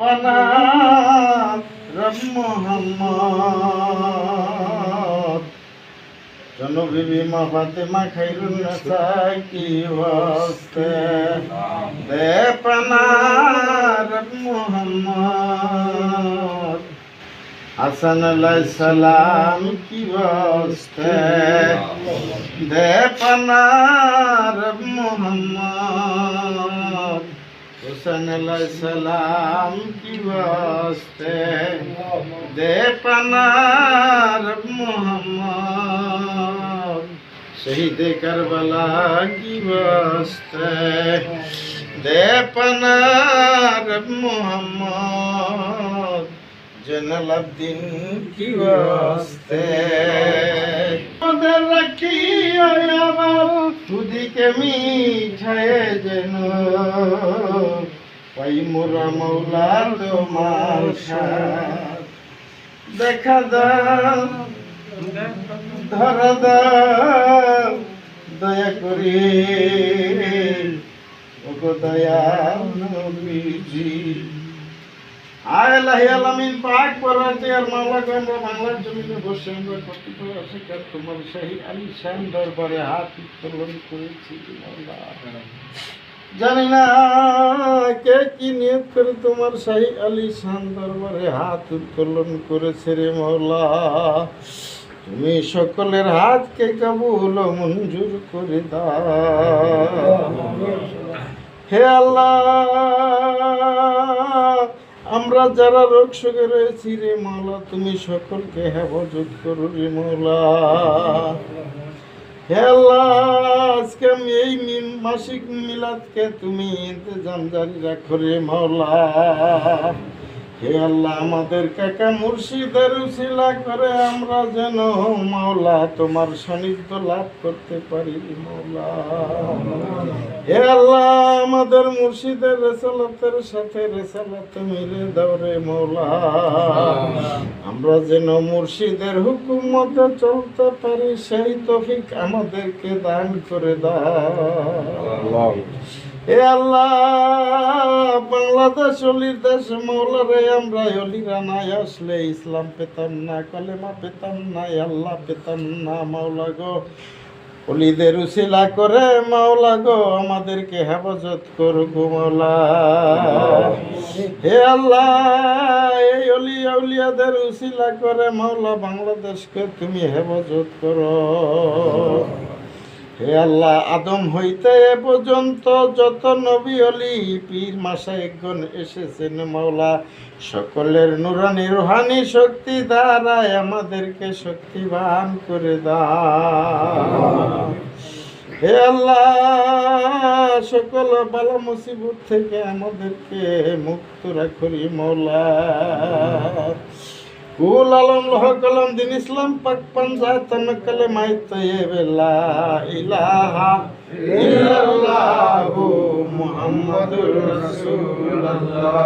পানা রব মোহাম্মদ। চলো বিবি মা ফাতেমা খাইরুন নসা কি ওয়াস্তে দে পানা রব মোহাম্মদ। হাসান আলাইহিস সালাম, কি ওয়াস্তে দে পানা রব মোহাম্মদ। হোসেন সালাম কি বস্তে? দে পানার মোহাম্মদ। শহীদ করবলা কি বস্তে? দে পানার মোহাম্মদ। জনলাদিন কি বস্তে? রাখি আমার তুদিকে মিঠায় যেন। পাই মোরা মৌলা তোমার দেখা দাও ধর দাও দয়া করে ওগো দয়া নবীজি আয় লাহি আলামিন পাক পরাতে আর মাওলা গো আমরা বাংলার জমিনে বসে আমরা কতিপয় অস্বীকার তোমার শাহী আলী দরবারে হাত উত্তোলন করেছি জানি না কে কি নিয়ত করে তোমার শাহী আলী শান দরবারে হাত উত্তোলন করেছে রে মৌলা। তুমি সকলের হাতকে কাবুল মঞ্জুর করে দাও। হে আল্লাহ, আমরা যারা রোগ শোকে রয়েছি রে মৌলা, তুমি সকলকে হেফাজত করো রে মৌলা। হে আল্লাহ আজকে আমি এই মাসিক মিলাদকে তুমি জঞ্জারি জারি রাখো রে মাওলা। হে আল্লাহ আমাদের কাকা মুর্শিদের উশিলা করে আমরা যেন মাওলা তোমার সান্নিধ্য লাভ করতে পারি, মাওলা। হে আল্লাহ, আমাদের মুর্শিদের রেসালাতের সাথে রেসালাত মিলে দাও রে, মাওলা। আমরা যেন মুর্শিদের হুকুম মতো চলতে পারি, সেই তফিক আমাদেরকে দান করে দাও। হে আল্লাহ, বাংলাদেশ দেশ ইসলাম পেতাম না, কলেমা পেতাম না, আল্লাহ পেতাম না, মাওলা উসিলা করে, মাওলা গো, আমাদেরকে হেফাজত করো মাওলা। হে আল্লাহ, এই অলি উসিলা করে, মাওলা বাংলাদেশকে তুমি হেফাজত করো। হে আল্লাহ, আদম হইতে এ পর্যন্ত যত নবী অলি পীর মাসাইগণ এসেছেন মাওলা, সকলের নুরানি রুহানি শক্তি দ্বারায় আমাদেরকে শক্তিবান করে দাও। হে আল্লাহ, সকল বালা মুসিবত থেকে আমাদেরকে মুক্ত রাখরি মৌলা কুল আলম লহ কলম দিন ইসলাম পাক পাঞ্জা তন কলে মাই তয়ে লা ইলাহা ইল্লাল্লাহু মুহাম্মাদুর রাসূলুল্লাহ।